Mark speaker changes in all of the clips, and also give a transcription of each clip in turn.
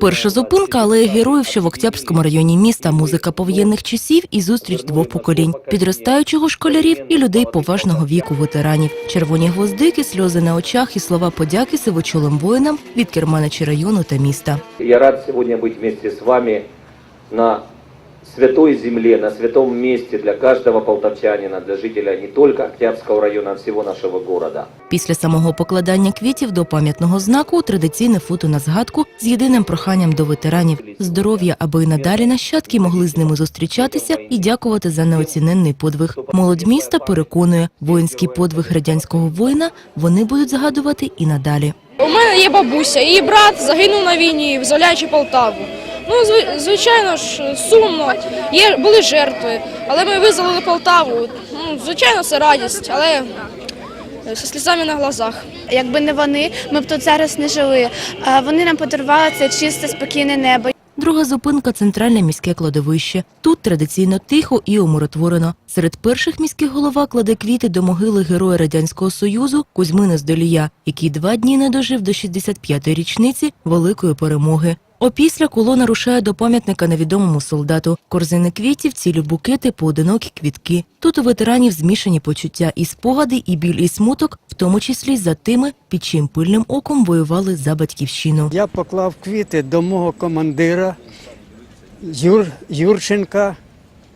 Speaker 1: Перша зупинка алея героїв, що в Октябрському районі міста. Музика повоєнних часів і зустріч двох поколінь підростаючого школярів і людей поважного віку ветеранів. Червоні гвоздики, сльози на очах і слова подяки сивочолим воїнам від керманичі району та міста.
Speaker 2: Я рад сьогодні бути вместе з вами на святой земле, на святом месте для каждого полтавчанина, для жителя не только Октябрьского района, а всего нашего города.
Speaker 1: Після самого покладання квітів до пам'ятного знаку традиційне фото на згадку з єдиним проханням до ветеранів здоров'я, аби і надалі нащадки могли з ними зустрічатися і дякувати за неоціненний подвиг. Молодь міста переконує, воїнський подвиг радянського воїна вони будуть згадувати і надалі.
Speaker 3: У мене є бабуся, її брат загинув на війні, визволяючи Полтаву. Ну, зви- звичайно ж, сумно. Є, були жертви, але ми визволили Полтаву. Ну, звичайно, це радість, але е, зі слізами на глазах.
Speaker 4: Якби не вони, ми б тут зараз не жили. Вони нам подарували це чисте, спокійне небо.
Speaker 1: Друга зупинка центральне міське кладовище. Тут традиційно тихо і умиротворено. Серед перших міських голова кладе квіти до могили героя радянського союзу Кузьмина Здолія, який два дні не дожив до 65-ї річниці великої перемоги. Опісля колона рушає до пам'ятника невідомому солдату. Корзини квітів, цілі букети, поодинокі квітки. Тут у ветеранів змішані почуття і спогади, і біль, і смуток, в тому числі за тими, під чим пильним оком воювали за батьківщину.
Speaker 5: Я поклав квіти до мого командира Юр, Юрченка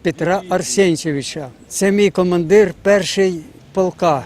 Speaker 5: Петра Арсенчевича. Це мій командир перший полка